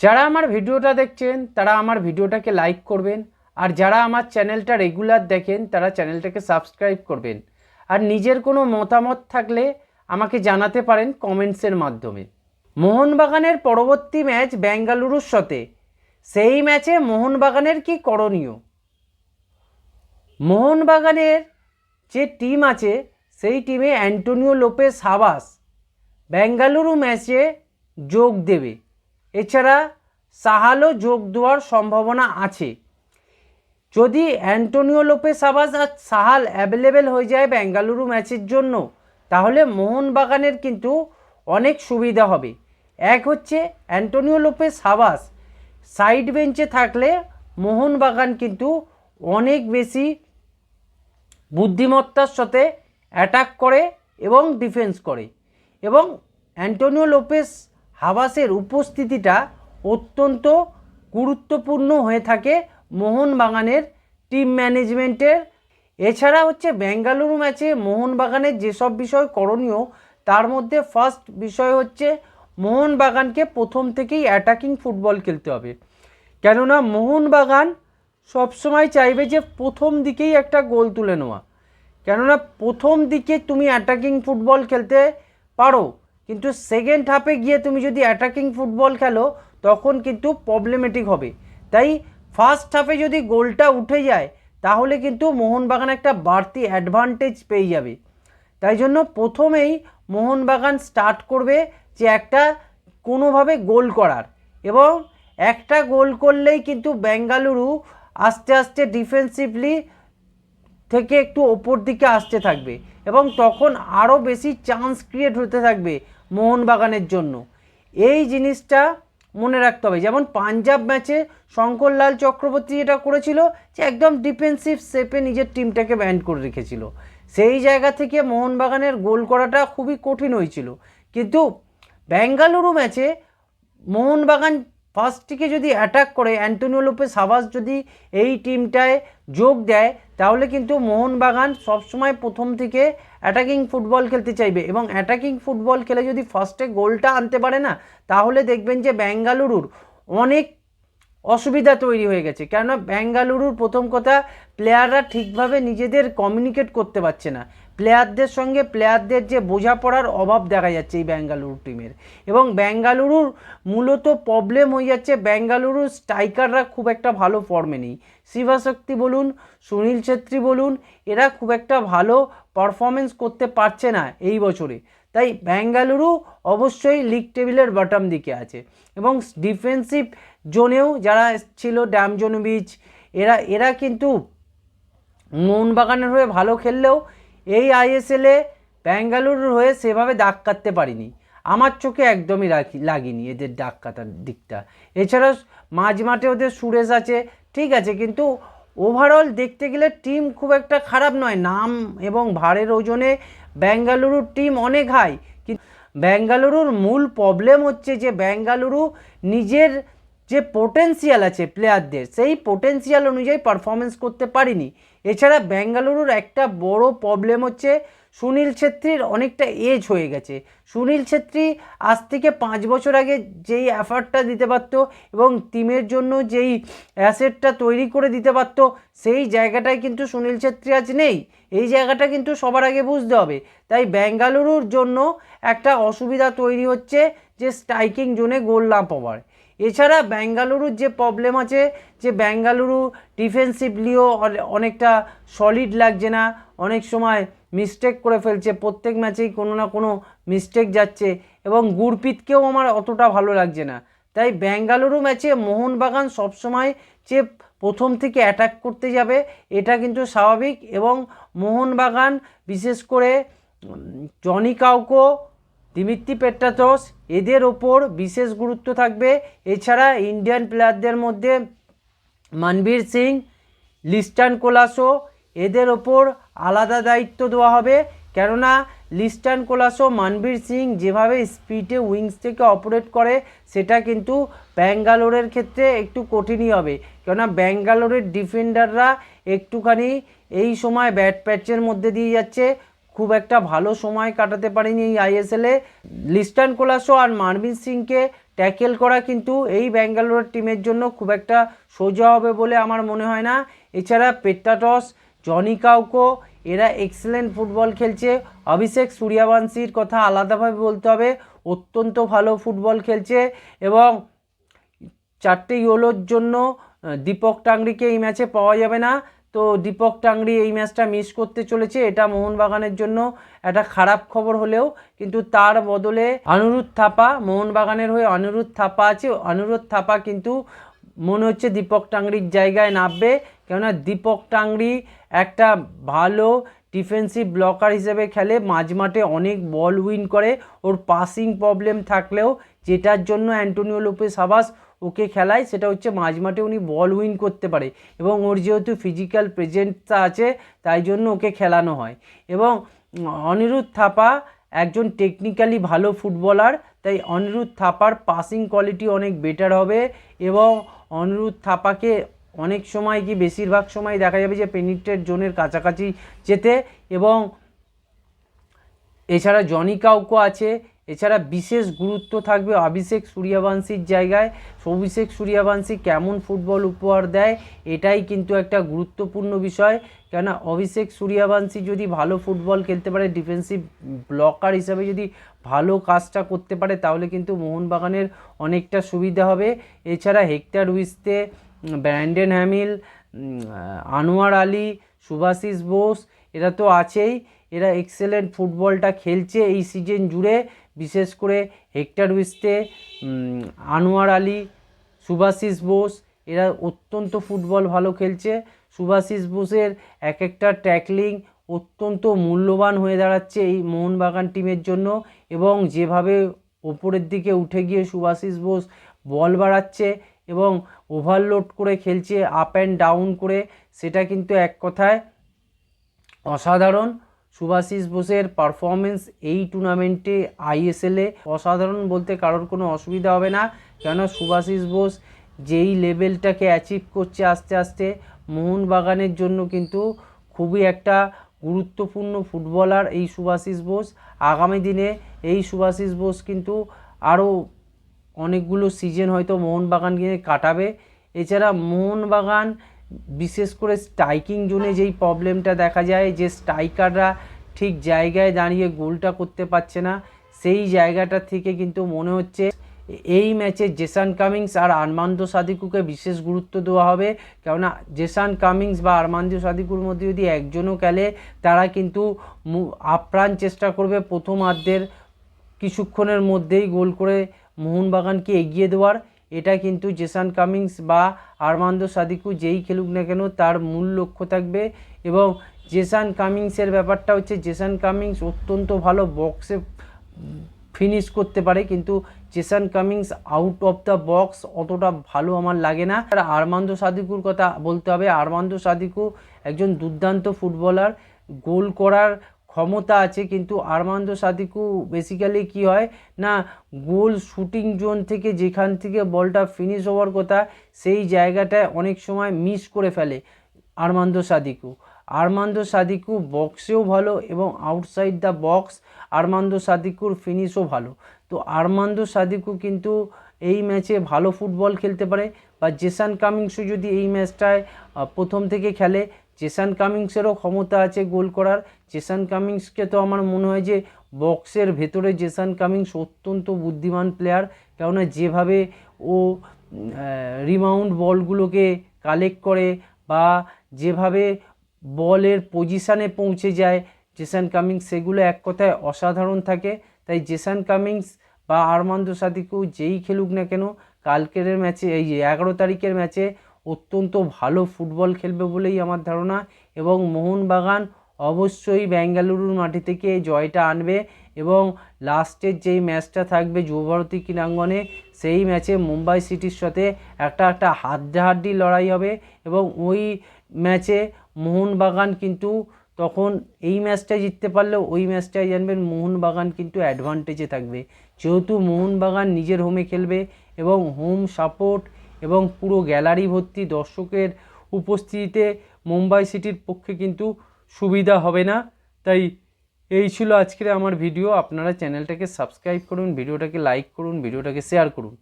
যারা আমার ভিডিওটা দেখছেন, তারা আমার ভিডিওটাকে লাইক করবেন, আর যারা আমার চ্যানেলটা রেগুলার দেখেন, তারা চ্যানেলটাকে সাবস্ক্রাইব করবেন। আর নিজের কোনো মতামত থাকলে আমাকে জানাতে পারেন কমেন্টসের মাধ্যমে। মোহনবাগানের পরবর্তী ম্যাচ বেঙ্গালুরুর সাথে। সেই ম্যাচে মোহনবাগানের কি করণীয়? মোহনবাগানের যে টিম আছে, সেই টিমে অ্যান্টোনিও লোপেস হাবাস বেঙ্গালুরু ম্যাচে যোগ দেবে। এছাড়া সাহালও যোগ দেওয়ার সম্ভাবনা আছে। যদি অ্যান্টোনিও লোপেস আবাস আর সাহাল অ্যাভেলেবেল হয়ে যায় বেঙ্গালুরু ম্যাচের জন্য, তাহলে মোহনবাগানের কিন্তু অনেক সুবিধা হবে। এক হচ্ছে অ্যান্টোনিও লোপেস হাবাস সাইড বেঞ্চে থাকলে মোহনবাগান কিন্তু অনেক বেশি বুদ্ধিমত্তার সাথে অ্যাটাক করে এবং ডিফেন্স করে। এবং অ্যান্টোনিও লোপেস হাবাসের উপস্থিতিটা অত্যন্ত গুরুত্বপূর্ণ হয়ে থাকে মোহনবাগানের টিম ম্যানেজমেন্টের এছাড়া হচ্ছে বেঙ্গালুরু ম্যাচে মোহনবাগানের যেসব বিষয় করণীয়, তার মধ্যে ফার্স্ট বিষয় হচ্ছে মোহনবাগানকে প্রথম থেকেই অ্যাটাকিং ফুটবল খেলতে হবে। কেননা মোহনবাগান সবসময় চাইবে যে প্রথম দিকেই একটা গোল তুলে নেওয়া। কেননা প্রথম দিকে তুমি অ্যাটাকিং ফুটবল খেলতে পারো কিন্তু সেকেন্ড হাফে গিয়ে তুমি যদি অ্যাটাকিং ফুটবল খেলো, তখন কিন্তু প্রবলেমেটিক হবে। তাই ফার্স্ট হাফে যদি গোলটা উঠে যায়, তাহলে কিন্তু মোহনবাগান একটা বাড়তি অ্যাডভান্টেজ পেয়ে যাবে। তাই জন্য প্রথমেই মোহনবাগান স্টার্ট করবে যে একটা কোনোভাবে গোল করার এবং একটা গোল করলেই কিন্তু বেঙ্গালুরু আস্তে আস্তে ডিফেন্সিভলি থেকে একটু ওপর দিকে আসতে থাকবে এবং তখন আরও বেশি চান্স ক্রিয়েট হতে থাকবে। মোহনবাগানের জন্য। এই জিনিসটা মনে রাখতে হবে। যেমন পাঞ্জাব ম্যাচে শঙ্করলাল চক্রবর্তী এটা করেছিল যে একদম ডিফেন্সিভ শেপে নিজের টিমটাকে ব্যান্ড করে রেখেছিল। সেই জায়গা থেকে মোহনবাগানের গোল করাটা খুবই কঠিন হয়েছিল। কিন্তু বেঙ্গালুরু ম্যাচে মোহনবাগান ফার্স্টটিকে যদি অ্যাটাক করে অ্যান্টোনিও লোপেস হাবাস যদি এই টিমটায় যোগ দেয়, তাহলে কিন্তু মোহনবাগান সবসময় প্রথম থেকে অ্যাটাকিং ফুটবল খেলতে চাইবে। এবং অ্যাটাকিং ফুটবল খেলে যদি ফার্স্টে গোলটা আনতে পারে না, তাহলে দেখবেন যে বেঙ্গালুরুর অনেক অসুবিধা তৈরি হয়ে গেছে। কেননা বেঙ্গালুরুর প্রথম কথা প্লেয়াররা ঠিকভাবে নিজেদের কমিউনিকেট করতে পারছে না। প্লেয়ারদের সঙ্গে প্লেয়ারদের যে বোঝাপড়ার অভাব দেখা যাচ্ছে এই বেঙ্গালুরু টিমের। এবং বেঙ্গালুরুর মূলত প্রবলেম হয়ে যাচ্ছে বেঙ্গালুরুর স্ট্রাইকাররা খুব একটা ভালো ফর্মে নেই। শিবাশক্তি বলুন, সুনীল ছেত্রী বলুন, এরা খুব একটা ভালো পারফরমেন্স করতে পারছে না এই বছরে। তাই বেঙ্গালুরু অবশ্যই লিগ টেবিলের বটম দিকে আছে। এবং ডিফেন্সিভ জোনেও যারা ছিল ড্যামজোনোভিচ এরা এরা কিন্তু মোহনবাগানের হয়ে ভালো খেললেও এই আইএসএলে বেঙ্গালুরুর হয়ে সেভাবে দাগ কাটতে পারিনি। আমার চোখে একদমই রাখি, লাগেনি এদের ডাক কাটার দিকটা। এছাড়া মাঝ মাঠে ওদের সুরেশ আছে, ঠিক আছে, কিন্তু ওভারঅল দেখতে গেলে টিম খুব একটা খারাপ নয়। নাম এবং ভারের ওজনে ব্যাঙ্গালুরুর টিম অনেক হাই কিন্তু ব্যাঙ্গালুরুর মূল প্রবলেম হচ্ছে যে ব্যাঙ্গালুরু নিজের যে পোটেন্সিয়াল আছে প্লেয়ারদের সেই পোটেন্সিয়াল অনুযায়ী পারফরমেন্স করতে পারিনি। এছাড়া বেঙ্গালুরুর একটা বড় প্রবলেম হচ্ছে সুনীল ছেত্রীর অনেকটা এজ হয়ে গেছে। সুনীল ছেত্রী আজ থেকে পাঁচ বছর আগে যেই অ্যাফার্টটা দিতে পারতো এবং টিমের জন্য যেই অ্যাসেটটা তৈরি করে দিতে পারতো, সেই জায়গাটায় কিন্তু সুনীল ছেত্রী আজ নেই। এই জায়গাটা কিন্তু সবার আগে বুঝতে হবে। তাই বেঙ্গালুরুর জন্য একটা অসুবিধা তৈরি হচ্ছে যে স্ট্রাইকিং জোনে গোল না পাওয়ার। এছাড়া বেঙ্গালুরুর যে প্রবলেম আছে, যে বেঙ্গালুরু ডিফেন্সিভলিও অনেকটা সলিড লাগছে না, অনেক সময় মিস্টেক করে ফেলছে, প্রত্যেক ম্যাচেই কোনো না কোনো মিস্টেক যাচ্ছে এবং গুরপিতকেও আমার অতটা ভালো লাগছে না। তাই বেঙ্গালুরু ম্যাচে মোহনবাগান সবসময় যে প্রথম থেকে অ্যাটাক করতে যাবে, এটা কিন্তু স্বাভাবিক এবং মোহনবাগান বিশেষ করে জনি কাউকো দিমিত্রি পেট্রাতস এদের ওপর বিশেষ গুরুত্ব থাকবে। এছাড়া ইন্ডিয়ান প্লেয়ারদের মধ্যে মানবীর সিং লিস্টান কোলাসো এদের ওপর আলাদা দায়িত্ব দেওয়া হবে। কেননা লিস্টান কোলাসো মানবীর সিং যেভাবে স্পিডে উইংস থেকে অপারেট করে, সেটা কিন্তু ব্যাঙ্গালোরের ক্ষেত্রে একটু কঠিনই হবে। কেননা ব্যাঙ্গালোরের ডিফেন্ডাররা একটুখানি এই সময় ব্যাট প্যাচের মধ্যে দিয়ে যাচ্ছে। খুব একটা ভালো সময় কাটাতে পারেনি এই আইএসএলে লিস্টান কোলাসো আর মানবীর সিংকে ট্যাকেল করা কিন্তু এই ব্যাঙ্গালোর টিমের জন্য খুব একটা সোজা হবে বলে আমার মনে হয় না। এছাড়া পেট্টাটস জনি কাউকো, এরা এক্সেলেন্ট ফুটবল খেলছে। অভিষেক সূর্যবংশীর কথা আলাদাভাবে বলতে হবে। অত্যন্ত ভালো ফুটবল খেলছে এবং চারটে ইয়োলোর জন্য দীপক টাংরিকে এই ম্যাচে পাওয়া যাবে না। তো দীপক টাংরি এই ম্যাচটা মিস করতে চলেছে। এটা মোহনবাগানের জন্য একটা খারাপ খবর হলেও, কিন্তু তার বদলে অনুরোধ থাপা, মোহনবাগানের হয়ে অনুরোধ থাপা আছে। অনুরোধ থাপা কিন্তু মনে হচ্ছে দীপক টাংরির জায়গায় নামবে। কেননা দীপক টাংরি একটা ভালো ডিফেন্সিভ ব্লকার হিসেবে খেলে মাঝমাঠে অনেক বল উইন করে। ওর পাসিং প্রবলেম থাকলেও, যেটার জন্য অ্যান্টোনিও লোপেস হাবাস ওকে খেলায়, সেটা হচ্ছে মাঝমাঠে উনি বল উইন করতে পারে এবং ওর যেহেতু ফিজিক্যাল প্রেজেন্টটা আছে, তাই জন্য ওকে খেলানো হয়। এবং অনিরুদ্ধ থাপা একজন টেকনিক্যালি ভালো ফুটবলার তাই অনিরুদ্ধ থাপার পাসিং কোয়ালিটি অনেক বেটার হবে এবং অনিরুদ্ধ থাপাকে অনেক সময় কি বেশিরভাগ সময় দেখা যাবে যে পেনিট্রেট জোনের কাছাকাছি যেতে এবং এছাড়া জনি কাউকো আছে এছাড়া বিশেষ গুরুত্ব থাকবে অভিষেক সূর্যবংশীর জায়গায়। অভিষেক সূর্যবংশী কেমন ফুটবল উপহার দেয়, এটাই কিন্তু একটা গুরুত্বপূর্ণ বিষয়। কেননা অভিষেক সূর্যবংশী যদি ভালো ফুটবল খেলতে পারে ডিফেন্সিভ ব্লকার হিসাবে যদি ভালো কাজটা করতে পারে, তাহলে কিন্তু মোহনবাগানের অনেকটা সুবিধা হবে। এছাড়া Hector Yuste, Brandon Hamill Anwar Ali, Subhasish Bose, এরা তো আছেই। এরা এক্সেলেন্ট ফুটবলটা খেলছে এই সিজন জুড়ে। বিশেষ করে হেক্টর উইস্তে আনোয়ার আলী, সুভাশিস বোস, এরা অত্যন্ত ফুটবল ভালো খেলছে। সুভাশিস বোসের এক একটা ট্যাকলিং অত্যন্ত মূল্যবান হয়ে দাঁড়াচ্ছে এই মোহনবাগান টিমের জন্য এবং যেভাবে ওপরের দিকে উঠে গিয়ে সুভাশিস বোস বল বাড়াচ্ছে এবং ওভারলোড করে খেলছে আপ অ্যান্ড ডাউন করে, সেটা কিন্তু এক কথায় অসাধারণ। সুভাশিস বোসের পারফরমেন্স এই টুর্নামেন্টে আইএসএলে অসাধারণ বলতে কারোর কোনো অসুবিধা হবে না। কেননা সুভাশিস বোস যেই লেভেলটাকে অ্যাচিভ করছে আস্তে আস্তে, মোহনবাগানের জন্য কিন্তু খুবই একটা গুরুত্বপূর্ণ ফুটবলার এই সুভাশিস বোস। আগামী দিনে এই সুভাশিস বোস কিন্তু আরও অনেকগুলো সিজন হয়তো মোহনবাগানকে কাটাবে। এছাড়া মোহনবাগান বিশেষ করে স্ট্রাইকিং জোনে যেই প্রবলেমটা দেখা যায় যে স্ট্রাইকাররা ঠিক জায়গায় দাঁড়িয়ে গোলটা করতে পারছে না, সেই জায়গাটা থেকে কিন্তু মনে হচ্ছে এই ম্যাচে জেসান কামিংস আর আরমান্দো সাদিকুকে বিশেষ গুরুত্ব দেওয়া হবে। কেননা জেসান কামিংস বা আরমান্দো সাদিকুর মধ্যে যদি একজনও খেলে, তারা কিন্তু আপ্রাণ চেষ্টা করবে প্রথম আর্ধের কিছুক্ষণের মধ্যেই গোল করে মোহনবাগানকে এগিয়ে দেওয়ার। এটা কিন্তু জেসান কামিংস বা আরমান্দো সাদিকু যেই খেলুক না কেন, তার মূল লক্ষ্য থাকবে। এবং জেসান কামিংসের ব্যাপারটা হচ্ছে, জেসান কামিংস অত্যন্ত ভালো বক্সে ফিনিশ করতে পারে, কিন্তু Jason Cummings out of the box অতটা ভালো আমার লাগে না। আর আরমান্দো সাদিকুর কথা বলতে হবে। আরমান্দো সাদিকু একজন দুর্দান্ত ফুটবলার গোল করার ক্ষমতা আছে, কিন্তু আরমান্দো সাদিকু বেসিক্যালি কি হয় না, গোল শুটিং জোন থেকে যেখান থেকে বলটা ফিনিশ হওয়ার কথা, সেই জায়গাটায় অনেক সময় মিস করে ফেলে আরমান্দো সাদিকু। আরমান্দো সাদিকু বক্সেও ভালো এবং আউটসাইড দ্য বক্স আরমান্দো সাদিকুর ফিনিশও ভালো। তো আরমান্দো সাদিকু কিন্তু এই ম্যাচে ভালো ফুটবল খেলতে পারে বা জেসান কামিংসও যদি এই ম্যাচটায় প্রথম থেকে খেলে জেসান কামিংসেরও ক্ষমতা আছে গোল করার। জেসান কামিংসকে তো আমার মনে হয় যে বক্সের ভেতরে জেসান কামিংস অত্যন্ত বুদ্ধিমান প্লেয়ার কেননা যেভাবে ও রিমাউন্ড বলগুলোকে কালেক্ট করে বা যেভাবে বলের পজিশানে পৌঁছে যায় জেসান কামিংস সেগুলো এক কথায় অসাধারণ থাকে। তাই জেসান কামিংস বা আরমান্দো সাদিকু যেই খেলুক না কেন, কালকের ম্যাচে এই এগারো তারিখের ম্যাচে অত্যন্ত ভালো ফুটবল খেলবে বলেই আমার ধারণা এবং মোহনবাগান অবশ্যই বেঙ্গালুরুর মাটি থেকে জয়টা আনবে এবং লাস্টের যেই ম্যাচটা থাকবে যুবভারতী ক্রীড়াঙ্গনে, সেই ম্যাচে মুম্বাই সিটির সাথে একটা একটা হাড্ডাহাড্ডি লড়াই হবে এবং ওই ম্যাচে মোহনবাগান কিন্তু তখন এই ম্যাচটাই জিততে পারলেও ওই ম্যাচটাই জানবেন মোহনবাগান কিন্তু অ্যাডভান্টেজে থাকবে। যেহেতু মোহনবাগান নিজের হোমে খেলবে এবং হোম সাপোর্ট এবং পুরো গ্যালারি ভর্তি দর্শকের উপস্থিতিতে মুম্বাই সিটির পক্ষে কিন্তু সুবিধা হবে না। তাই এই ছিল আজকের আমার ভিডিও। আপনারা চ্যানেলটাকে সাবস্ক্রাইব করুন, ভিডিওটাকে লাইক করুন, ভিডিওটাকে শেয়ার করুন।